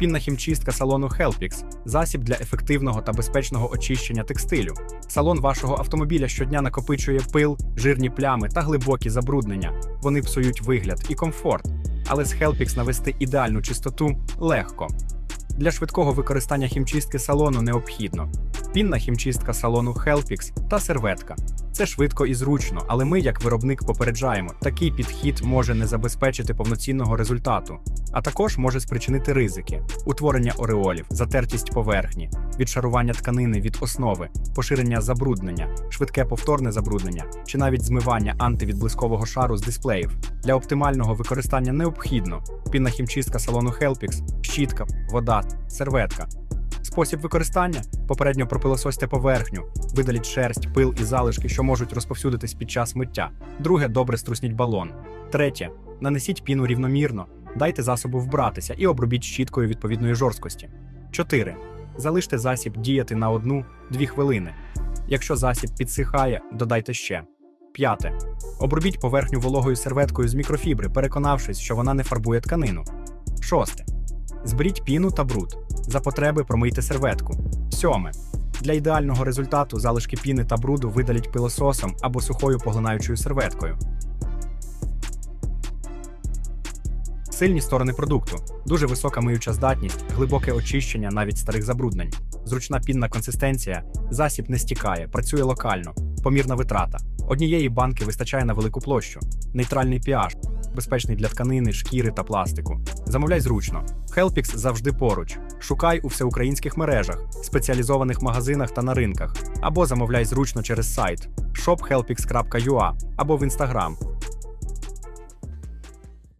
Пінна хімчистка салону Helpix – засіб для ефективного та безпечного очищення текстилю. Салон вашого автомобіля щодня накопичує пил, жирні плями та глибокі забруднення. Вони псують вигляд і комфорт. Але з Helpix навести ідеальну чистоту легко. Для швидкого використання хімчистки салону необхідно пінна хімчистка салону Helpix та серветка. Це швидко і зручно, але ми, як виробник, попереджаємо, такий підхід може не забезпечити повноцінного результату, а також може спричинити ризики: утворення ореолів, затертість поверхні, відшарування тканини від основи, поширення забруднення, швидке повторне забруднення чи навіть змивання антивідблискового шару з дисплеїв. Для оптимального використання необхідно пінна хімчистка салону Helpix, щітка, вода, серветка. Спосіб використання попередньо пропилососьте поверхню, видаліть шерсть, пил і залишки, що можуть розповсюдитись під час миття. Друге, добре струсніть балон. Третє, нанесіть піну рівномірно, дайте засобу вбратися і обробіть щіткою відповідної жорсткості. 4. Залиште засіб діяти на 1-2 хвилини. Якщо засіб підсихає, додайте ще. П'яте. Обробіть поверхню вологою серветкою з мікрофібри, переконавшись, що вона не фарбує тканину. Шосте. Зберіть піну та бруд. За потреби промийте серветку. Сьоме. Для ідеального результату залишки піни та бруду видаліть пилососом або сухою поглинаючою серветкою. Сильні сторони продукту: дуже висока миюча здатність, глибоке очищення навіть старих забруднень, зручна пінна консистенція, засіб не стікає, працює локально, помірна витрата. Однієї банки вистачає на велику площу, нейтральний pH, безпечний для тканини, шкіри та пластику. Замовляй зручно. Helpix завжди поруч. Шукай у всеукраїнських мережах, спеціалізованих магазинах та на ринках, або замовляй зручно через сайт shophelpix.ua або в Instagram